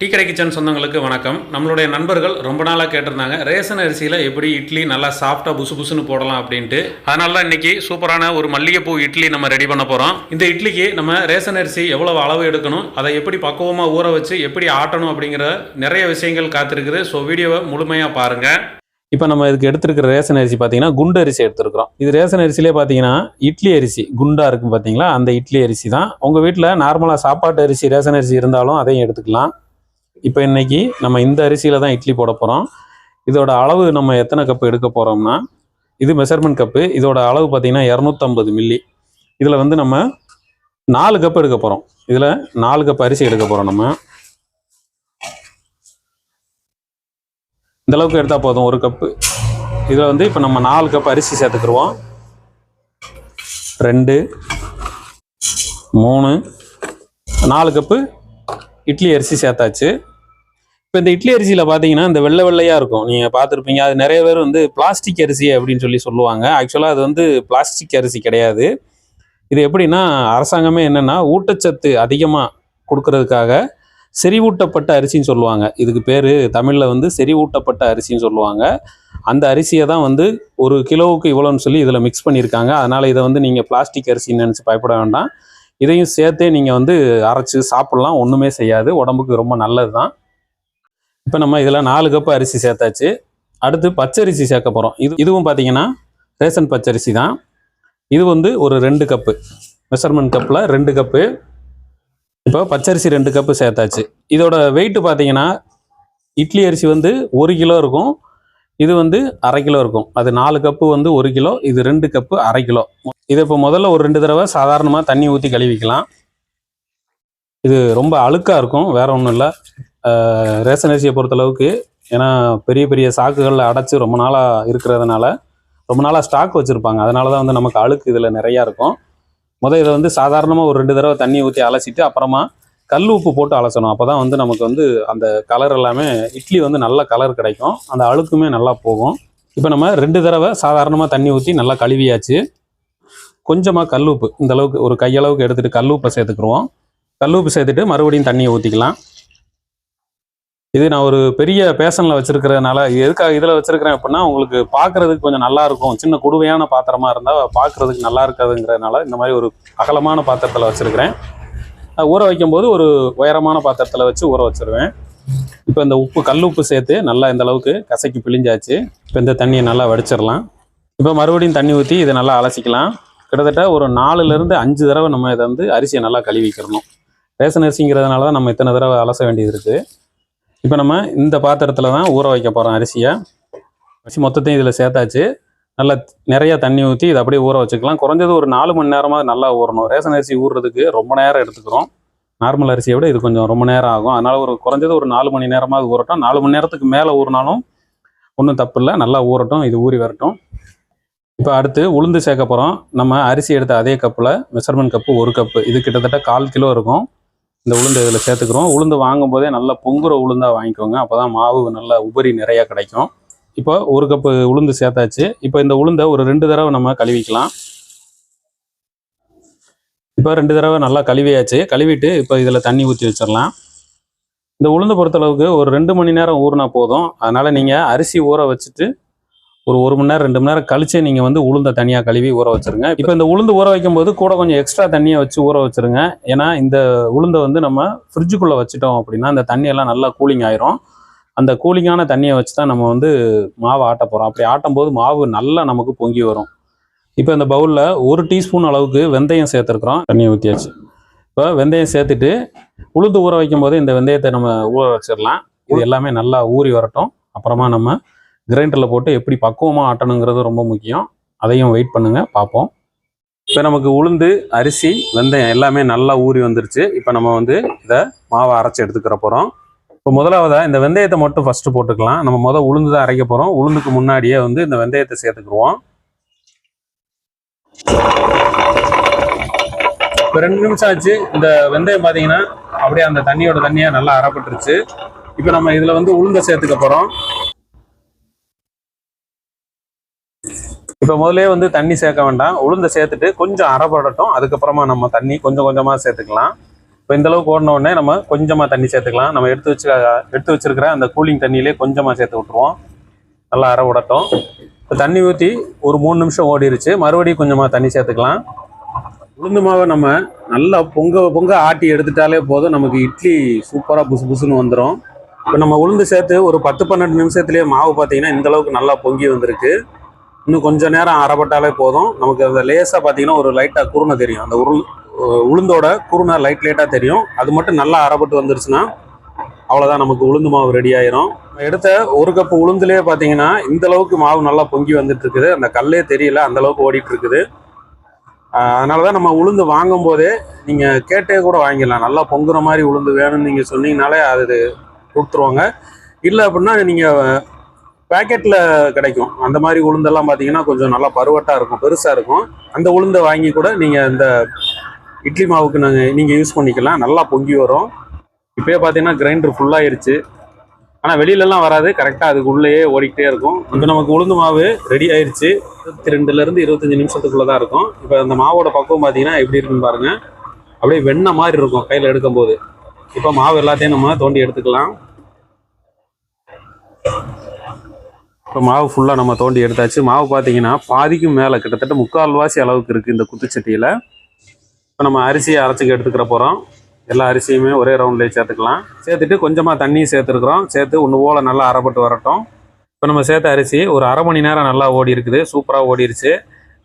Tea கடை kitchen சொந்தங்களுக்கு வணக்கம். நம்மளுடைய நண்பர்கள் ரொம்ப நாளாக கேட்டிருந்தாங்க ரேஷன் அரிசியில் எப்படி இட்லி நல்லா சாஃப்டாக புசு புசுன்னு போடலாம் அப்படின்ட்டு. அதனால தான் இன்னைக்கு சூப்பரான ஒரு மல்லிகைப்பூ இட்லி நம்ம ரெடி பண்ண போகிறோம் இந்த இட்லிக்கு நம்ம ரேஷன் அரிசி எவ்வளவு அளவு எடுக்கணும் அதை எப்படி பக்குவமாக ஊற வச்சு எப்படி ஆட்டணும் அப்படிங்கிற நிறைய விஷயங்கள் காத்திருக்குது. ஸோ வீடியோவை முழுமையாக பாருங்கள் இப்போ நம்ம இதுக்கு எடுத்துருக்கிற ரேஷன் அரிசி பார்த்தீங்கன்னா குண்டு அரிசி எடுத்துருக்குறோம். இது ரேஷன் அரிசிலே பார்த்தீங்கன்னா இட்லி அரிசி குண்டாக இருக்கும் பார்த்தீங்களா அந்த இட்லி அரிசி தான். உங்கள் வீட்டில் நார்மலாக சாப்பாட்டு அரிசி ரேஷன் அரிசி இருந்தாலும் அதையும் எடுத்துக்கலாம். இப்போ இன்றைக்கி நம்ம இந்த அரிசியில் தான் இட்லி போட போகிறோம் இதோட அளவு நம்ம எத்தனை கப்பு எடுக்க போகிறோம்னா இது மெஷர்மெண்ட் கப்பு இதோட அளவு பார்த்தீங்கன்னா இரநூத்தம்பது மில்லி இதில் வந்து நம்ம நாலு கப் எடுக்க போகிறோம் இதில் நாலு கப் அரிசி எடுக்க போகிறோம் நம்ம. இந்த அளவுக்கு எடுத்தால் போதும் ஒரு கப்பு இதில் வந்து இப்போ நம்ம நாலு கப் அரிசி சேர்த்துக்கிருவோம். ரெண்டு மூணு நாலு கப்பு இட்லி அரிசி சேர்த்தாச்சு. இப்போ இந்த இட்லி அரிசியில் பார்த்தீங்கன்னா இந்த வெள்ளை வெள்ளையாக இருக்கும். நீங்கள் பார்த்துருப்பீங்க. அது நிறைய பேர் வந்து பிளாஸ்டிக் அரிசி அப்படின்னு சொல்லி சொல்லுவாங்க. ஆக்சுவலாக அது வந்து பிளாஸ்டிக் அரிசி கிடையாது. இது எப்படின்னா அரசாங்கமே என்னென்னா ஊட்டச்சத்து அதிகமாக கொடுக்கறதுக்காக செறிவூட்டப்பட்ட அரிசின்னு சொல்லுவாங்க. இதுக்கு பேர் தமிழில் வந்து செறிவூட்டப்பட்ட அரிசின்னு சொல்லுவாங்க. அந்த அரிசியை தான் வந்து ஒரு கிலோவுக்கு இவ்வளோன்னு சொல்லி இதில் மிக்ஸ் பண்ணியிருக்காங்க. அதனால் இதை வந்து நீங்கள் பிளாஸ்டிக் அரிசின்னு நினச்சி பயப்பட வேண்டாம். இதையும் சேர்த்தே நீங்கள் வந்து அரைச்சி சாப்பிட்லாம். ஒன்றுமே செய்யாது. உடம்புக்கு ரொம்ப நல்லது தான் இப்போ நம்ம இதில் நாலு கப்பு அரிசி சேர்த்தாச்சு. அடுத்து பச்சரிசி சேர்க்க போகிறோம் இது இதுவும் பார்த்தீங்கன்னா ரேஷன் பச்சரிசி தான். இது வந்து ஒரு ரெண்டு கப்பு. மெஷர்மெண்ட் கப்பில் ரெண்டு கப்பு. இப்போ பச்சரிசி ரெண்டு கப்பு சேர்த்தாச்சு. இதோட வெயிட் பார்த்தீங்கன்னா இட்லி அரிசி வந்து ஒரு கிலோ இருக்கும். இது வந்து அரை கிலோ இருக்கும். அது நாலு கப்பு வந்து ஒரு கிலோ இது ரெண்டு கப்பு அரை கிலோ. இதை இப்போ முதல்ல ஒரு ரெண்டு தடவை சாதாரணமாக தண்ணி ஊற்றி கழுவிக்கலாம். இது ரொம்ப அழுக்காக இருக்கும் வேற ஒன்றும் இல்லை. ரேஷன் அரிசியை பொறுத்தளவுக்கு ஏன்னா பெரிய பெரிய சாக்குகளில் அடைச்சி ரொம்ப நாளாக இருக்கிறதுனால ரொம்ப நாளாக ஸ்டாக் வச்சுருப்பாங்க. அதனால தான் வந்து நமக்கு அழுக்கு இதில் நிறையா இருக்கும். முதல் இதை வந்து சாதாரணமாக ஒரு ரெண்டு தடவை தண்ணி ஊற்றி அலசிட்டு அப்புறமா கல் உப்பு போட்டு அலசணும். அப்போ தான் வந்து நமக்கு வந்து அந்த கலர் எல்லாமே இட்லி வந்து நல்ல கலர் கிடைக்கும். அந்த அழுக்குமே நல்லா போகும். இப்போ நம்ம ரெண்டு தடவை சாதாரணமாக தண்ணி ஊற்றி நல்லா கழுவியாச்சு. கொஞ்சமாக கல் உப்பு இந்த அளவுக்கு ஒரு கையளவுக்கு எடுத்துகிட்டு கல் உப்பை சேர்த்துக்குருவோம். கல் உப்பு சேர்த்துட்டு மறுபடியும் தண்ணியை ஊற்றிக்கலாம் இது நான் ஒரு பெரிய பேசனில் வச்சிருக்கிறதுனால எதுக்காக இதில் வச்சிருக்கிறேன் அப்படின்னா உங்களுக்கு பார்க்கறதுக்கு கொஞ்சம் நல்லாயிருக்கும் சின்ன குடுவையான பாத்திரமா இருந்தால் பார்க்குறதுக்கு நல்லா இருக்காதுங்கிறதுனால இந்த மாதிரி ஒரு அகலமான பாத்திரத்தில் வச்சுருக்கிறேன். ஊற வைக்கும்போது ஒரு உயரமான பாத்திரத்தில் வச்சு ஊற வச்சிருவேன். இப்போ இந்த உப்பு கல் உப்பு சேர்த்து நல்லா இந்த அளவுக்கு கசக்கி பிழிஞ்சாச்சு. இப்போ இந்த தண்ணியை நல்லா வடிச்சிடலாம். இப்போ மறுபடியும் தண்ணி ஊற்றி இதை நல்லா அலசிக்கலாம். கிட்டத்தட்ட ஒரு நாலுலேருந்து அஞ்சு தடவை நம்ம இதை வந்து அரிசியை நல்லா கழுவிக்கிறணும் ரேஷன் அரிசிங்கிறதுனால தான் நம்ம இத்தனை தடவை அலச வேண்டியது இருக்குது இப்போ நம்ம இந்த பாத்திரத்தில் தான் ஊற வைக்க போகிறோம் அரிசியை. அரிசி மொத்தத்தையும் இதில் சேர்த்தாச்சு. நல்லா நிறைய தண்ணி ஊற்றி இதை அப்படியே ஊற வச்சுக்கலாம். குறைஞ்சது ஒரு நாலு மணி நேரமாக நல்லா ஊறணும். ரேஷன் அரிசி ஊறுறதுக்கு ரொம்ப நேரம் எடுத்துக்கிறோம். நார்மல் அரிசியை விட இது கொஞ்சம் ரொம்ப நேரம் ஆகும். அதனால் ஒரு குறைஞ்சது ஒரு நாலு மணி நேரமாக அது ஊறட்டும். நாலு மணி நேரத்துக்கு மேலே ஊறினாலும் ஒன்றும் தப்பு இல்லை. நல்லா ஊறட்டும். இது ஊறி வரட்டும். இப்போ அடுத்து உளுந்து சேர்க்க போகிறோம் நம்ம அரிசி எடுத்த அதே கப்பில் மெஷர்மெண்ட் கப்பு ஒரு கப்பு. இது கிட்டத்தட்ட கால் கிலோ இருக்கும். இந்த உளுந்து இதில் சேர்த்துக்கிறோம். உளுந்து வாங்கும் போதே நல்லா பொங்குற உளுந்தாக வாங்கிக்கோங்க. அப்போ தான் மாவு நல்லா உபரி நிறையா கிடைக்கும். இப்போ ஒரு கப்பு உளுந்து சேர்த்தாச்சு. இப்போ இந்த உளுந்தை ஒரு ரெண்டு தடவை நம்ம கழுவிக்கலாம். இப்போ ரெண்டு தடவை நல்லா கழுவியாச்சு. கழுவிட்டு இப்போ இதில் தண்ணி ஊற்றி வச்சிடலாம். இந்த உளுந்து பொறுத்தளவுக்கு ஒரு ரெண்டு மணி நேரம் ஊறினா போதும். அதனால் நீங்கள் அரிசி ஊற வச்சுட்டு ஒரு ஒரு மணி நேரம் ரெண்டு மணி நேரம் கழிச்சு நீங்கள் வந்து உளுந்தை தனியாக கழுவி ஊற வச்சிருங்க. இப்போ இந்த உளுந்து ஊற வைக்கும் போது கூட கொஞ்சம் எக்ஸ்ட்ரா தண்ணியை வச்சு ஊற வச்சுருங்க. ஏன்னா இந்த உளுந்தை வந்து நம்ம ஃப்ரிட்ஜுக்குள்ளே வச்சுட்டோம் அப்படின்னா அந்த தண்ணியெல்லாம் நல்லா கூலிங் ஆயிரும். அந்த கூலிங்கான தண்ணியை வச்சு தான் நம்ம வந்து மாவு ஆட்ட போகிறோம் அப்படி ஆட்டும் போது மாவு நல்லா நமக்கு பொங்கி வரும். இப்போ இந்த பவுலில் ஒரு டீஸ்பூன் அளவுக்கு வெந்தயம் சேர்த்துருக்குறோம். தண்ணியை ஊற்றியாச்சு இப்போ வெந்தயம் சேர்த்துட்டு உளுந்து ஊற வைக்கும் போது இந்த வெந்தயத்தை நம்ம ஊற வச்சிடலாம் இது எல்லாமே நல்லா ஊறி வரட்டும். அப்புறமா நம்ம கிரைண்டரில் போட்டு எப்படி பக்குவமாக ஆட்டணுங்கிறது ரொம்ப முக்கியம். அதையும் வெயிட் பண்ணுங்கள் பார்ப்போம். இப்போ நமக்கு உளுந்து அரிசி வெந்தயம் எல்லாமே நல்லா ஊறி வந்துருச்சு. இப்போ நம்ம வந்து இதை மாவை அரைச்சி எடுத்துக்கிற போகிறோம் இப்போ முதலாவதாக இந்த வெந்தயத்தை மட்டும் ஃபஸ்ட்டு போட்டுக்கலாம். நம்ம முதல் உளுந்து தான் அரைக்க போகிறோம் உளுந்துக்கு முன்னாடியே வந்து இந்த வெந்தயத்தை சேர்த்துக்குருவோம் இப்போ ரெண்டு நிமிஷம் ஆச்சு. இந்த வெந்தயம் பார்த்தீங்கன்னா அப்படியே அந்த தண்ணியோட தண்ணியாக நல்லா அரைப்பட்டுருச்சு இப்போ நம்ம இதில் வந்து உளுந்தை சேர்த்துக்க போகிறோம் இப்போ முதல்ல வந்து தண்ணி சேர்க்க வேண்டாம். உளுந்தை சேர்த்துட்டு கொஞ்சம் அரைப்படட்டும் அதுக்கப்புறமா நம்ம தண்ணி கொஞ்சம் கொஞ்சமாக சேர்த்துக்கலாம். இப்போ இந்தளவுக்கு ஓடின உடனே நம்ம கொஞ்சமாக தண்ணி சேர்த்துக்கலாம். நம்ம எடுத்து வச்சு எடுத்து வச்சிருக்கிற அந்த கூலிங் தண்ணியிலே கொஞ்சமாக சேர்த்து விட்ருவோம் நல்லா அரை விடட்டும் இப்போ தண்ணி ஊற்றி ஒரு மூணு நிமிஷம் ஓடிருச்சு. மறுபடியும் கொஞ்சமாக தண்ணி சேர்த்துக்கலாம். உளுந்து மாவை நம்ம நல்லா பொங்க பொங்க ஆட்டி எடுத்துட்டாலே போதும். நமக்கு இட்லி சூப்பராக புசு புசுன்னு வந்துடும் இப்போ நம்ம உளுந்து சேர்த்து ஒரு பத்து பன்னெண்டு நிமிஷத்துலேயே மாவு பார்த்தீங்கன்னா இந்த அளவுக்கு நல்லா பொங்கி வந்திருக்கு. இன்னும் கொஞ்ச நேரம் அரைப்பட்டாலே போதும். நமக்கு அந்த லேசாக பார்த்தீங்கன்னா ஒரு லைட்டாக குருணை தெரியும். அந்த உருள் உளுந்தோட குருணை லைட் லைட்டாக தெரியும். அது மட்டும் நல்லா அரைப்பட்டு வந்துருச்சுன்னா அவ்வளோதான் நமக்கு உளுந்து மாவு ரெடி ஆயிரும். எடுத்த ஒரு கப்பு உளுந்துலேயே பார்த்தீங்கன்னா இந்த அளவுக்கு மாவு நல்லா பொங்கி வந்துட்டு இருக்குது அந்த கல்லே தெரியல அந்த அளவுக்கு ஓடிட்டு இருக்குது அதனால தான் நம்ம உளுந்து வாங்கும் போதே நீங்கள் கேட்டே கூட வாங்கிடலாம். நல்லா பொங்குற மாதிரி உளுந்து வேணும்னு நீங்கள் சொன்னீங்கனாலே அது கொடுத்துருவாங்க. இல்லை அப்படின்னா நீங்கள் பேக்கெட்டில் கிடைக்கும். அந்த மாதிரி உளுந்தெல்லாம் பார்த்தீங்கன்னா கொஞ்சம் நல்லா பருவட்டாக இருக்கும் பெருசாக இருக்கும். அந்த உளுந்தை வாங்கி கூட நீங்கள் இந்த இட்லி மாவுக்கு நாங்கள் நீங்கள் யூஸ் பண்ணிக்கலாம். நல்லா பொங்கி வரும். இப்போயே பார்த்தீங்கன்னா கிரைண்டர் ஃபுல்லாகிருச்சு ஆனால் வெளியிலலாம் வராது. கரெக்டாக அதுக்கு உள்ளேயே ஓடிக்கிட்டே இருக்கும். இப்போ நமக்கு உளுந்து மாவு ரெடி ஆயிடுச்சு இருபத்தி ரெண்டுலேருந்து இருபத்தஞ்சி நிமிஷத்துக்குள்ளே தான் இருக்கும். இப்போ அந்த மாவோட பக்குவம் பார்த்தீங்கன்னா எப்படி இருக்குன்னு பாருங்கள் அப்படியே வெண்ணெய் மாதிரி இருக்கும் கையில் எடுக்கும்போது. இப்போ மாவு எல்லாத்தையும் நம்ம தோண்டி எடுத்துக்கலாம். இப்போ மாவு ஃபுல்லாக நம்ம தோண்டி எடுத்தாச்சு. மாவு பார்த்தீங்கன்னா பாதிக்கும் மேலே கிட்டத்தட்ட முக்கால்வாசி அளவுக்கு இருக்குது இந்த குத்துச்சட்டியில். இப்போ நம்ம அரிசியை அரைச்சிக்க எடுத்துக்கிற போகிறோம் எல்லா அரிசியுமே ஒரே ரவுண்ட்லேயே சேர்த்துக்கலாம். சேர்த்துட்டு கொஞ்சமாக தண்ணியும் சேர்த்துருக்குறோம். சேர்த்து ஒன்று போல் நல்லா அரைப்பட்டு வரட்டும். இப்போ நம்ம சேர்த்த அரிசி ஒரு அரை மணி நேரம் நல்லா ஓடி இருக்குது. சூப்பராக ஓடிருச்சு.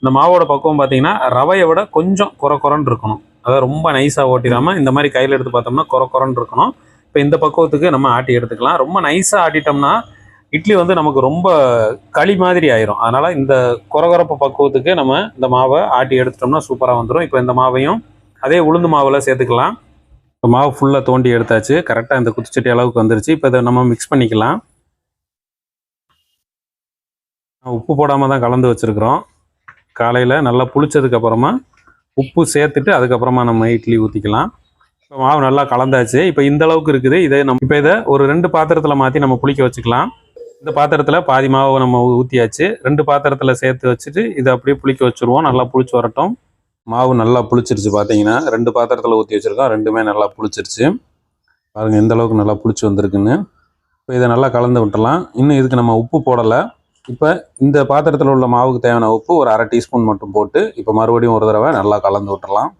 இந்த மாவோட பக்குவம் பார்த்தீங்கன்னா ரவையை விட கொஞ்சம் குறை குறைன்னு இருக்கணும். அதாவது ரொம்ப நைஸாக ஓட்டிடாமல் இந்த மாதிரி கையில் எடுத்து பார்த்தோம்னா குறை குறைன்னு இருக்கணும். இப்போ இந்த பக்குவத்துக்கு நம்ம ஆட்டி எடுத்துக்கலாம். ரொம்ப நைஸாக ஆட்டிட்டோம்னா இட்லி வந்து நமக்கு ரொம்ப களி மாதிரி ஆயிரும். அதனால இந்த குறகுறப்பு பக்குவத்துக்கு நம்ம இந்த மாவை ஆட்டி எடுத்துட்டோம்னா சூப்பராக வந்துடும் இப்போ இந்த மாவையும் அதே உளுந்து மாவில் சேர்த்துக்கலாம். இப்போ மாவு ஃபுல்லாக தோண்டி எடுத்தாச்சு. கரெக்டாக இந்த குத்துச்சட்டி அளவுக்கு வந்துருச்சு. இப்போ இதை நம்ம மிக்ஸ் பண்ணிக்கலாம். உப்பு போடாமல் தான் கலந்து வச்சுருக்குறோம். காலையில் நல்லா புளிச்சதுக்கப்புறமா உப்பு சேர்த்துட்டு அதுக்கப்புறமா நம்ம இட்லி ஊற்றிக்கலாம் இப்போ மாவு நல்லா கலந்தாச்சு. இப்போ இந்த அளவுக்கு இருக்குது. இதை நம்ம இப்போ இதை ஒரு ரெண்டு பாத்திரத்தில் மாற்றி நம்ம புளிக்க வச்சுக்கலாம். இந்த பாத்திரத்தில் பாதி மாவை நம்ம ஊற்றியாச்சு ரெண்டு பாத்திரத்தில் சேர்த்து வச்சுட்டு இதை அப்படியே புளிக்க வச்சுருவோம். நல்லா புளிச்சு வரட்டும். மாவு நல்லா புளிச்சிருச்சு பார்த்தீங்கன்னா ரெண்டு பாத்திரத்தில் ஊற்றி வச்சுருக்கோம். ரெண்டுமே நல்லா புளிச்சிருச்சு. பாருங்கள் எந்த அளவுக்கு நல்லா புளிச்சு வந்திருக்குன்னு. இப்போ இதை நல்லா கலந்து விட்டுலாம் இன்னும் இதுக்கு நம்ம உப்பு போடலை. இப்போ இந்த பாத்திரத்தில் உள்ள மாவுக்கு தேவையான உப்பு ஒரு அரை டீஸ்பூன் மட்டும் போட்டு இப்போ மறுபடியும் ஒரு தடவை நல்லா கலந்து விட்டுலாம்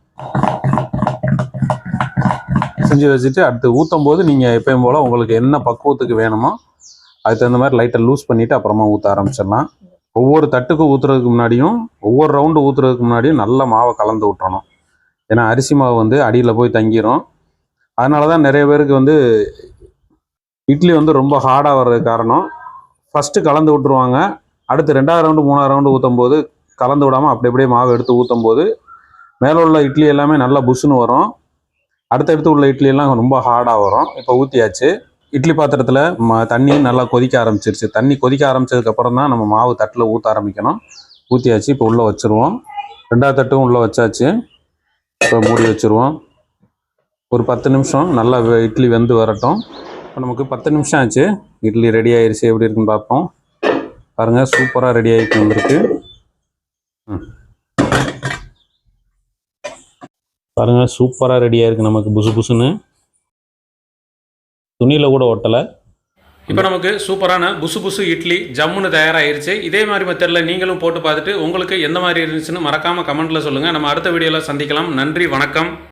செஞ்சு வச்சுட்டு அடுத்து ஊற்றும் போது நீங்கள் எப்பயும் போல் உங்களுக்கு என்ன பக்குவத்துக்கு வேணுமோ அதுக்கு தகுந்த மாதிரி லைட்டை லூஸ் பண்ணிவிட்டு அப்புறமா ஊற்ற ஆரம்பிச்சிடலாம். ஒவ்வொரு தட்டுக்கு ஊற்றுறதுக்கு முன்னாடியும் ஒவ்வொரு ரவுண்டு ஊற்றுறதுக்கு முன்னாடியும் நல்ல மாவை கலந்து விட்டுறணும் ஏன்னா அரிசி மாவு வந்து அடியில் போய் தங்கிரும். அதனால தான் நிறைய பேருக்கு வந்து இட்லி வந்து ரொம்ப ஹார்டாக வர்றதுக்கு காரணம். ஃபஸ்ட்டு கலந்து விட்டுருவாங்க அடுத்து ரெண்டாவது ரவுண்டு மூணாவது ரவுண்டு ஊற்றும் போது கலந்து விடாமல் அப்படி அப்படியே மாவு எடுத்து ஊற்றும் போது மேலே உள்ள இட்லி எல்லாமே நல்லா புஷ்ஷுன்னு வரும். அடுத்தடுத்து உள்ள இட்லி எல்லாம் ரொம்ப ஹார்டாக வரும். இப்போ ஊற்றியாச்சு இட்லி பாத்திரத்தில் ம தண்ணி நல்லா கொதிக்க ஆரம்பிச்சிருச்சு. தண்ணி கொதிக்க ஆரம்பிச்சதுக்கப்புறம் தான் நம்ம மாவு தட்டில் ஊற்ற ஆரம்பிக்கணும். ஊற்றியாச்சு இப்போ உள்ளே வச்சுருவோம். ரெண்டாவது தட்டும் உள்ளே வச்சாச்சு. இப்போ மூடி வச்சுருவோம். ஒரு பத்து நிமிஷம் நல்லா வெ- இட்லி வெந்து வரட்டும். இப்போ நமக்கு பத்து நிமிஷம் ஆச்சு. இட்லி ரெடி ஆயிடுச்சு எப்படி இருக்குன்னு பார்ப்போம். பாருங்கள் சூப்பராக ரெடி ஆகிட்டு வந்திருக்கு. பாருங்கள் சூப்பராக ரெடி ஆயிருக்கு நமக்கு புசு புசுன்னு. துணியில் கூட ஒட்டலை. இப்போ நமக்கு சூப்பரான புசு புசு இட்லி ஜம்முன்னு தயாராகிருச்சு இதே மாதிரி மெத்தடில் நீங்களும் போட்டு பார்த்துட்டு உங்களுக்கு எந்த மாதிரி இருந்துச்சுன்னு மறக்காமல் கமெண்ட்டில் சொல்லுங்கள் நம்ம அடுத்த வீடியோவில் சந்திக்கலாம். நன்றி வணக்கம்.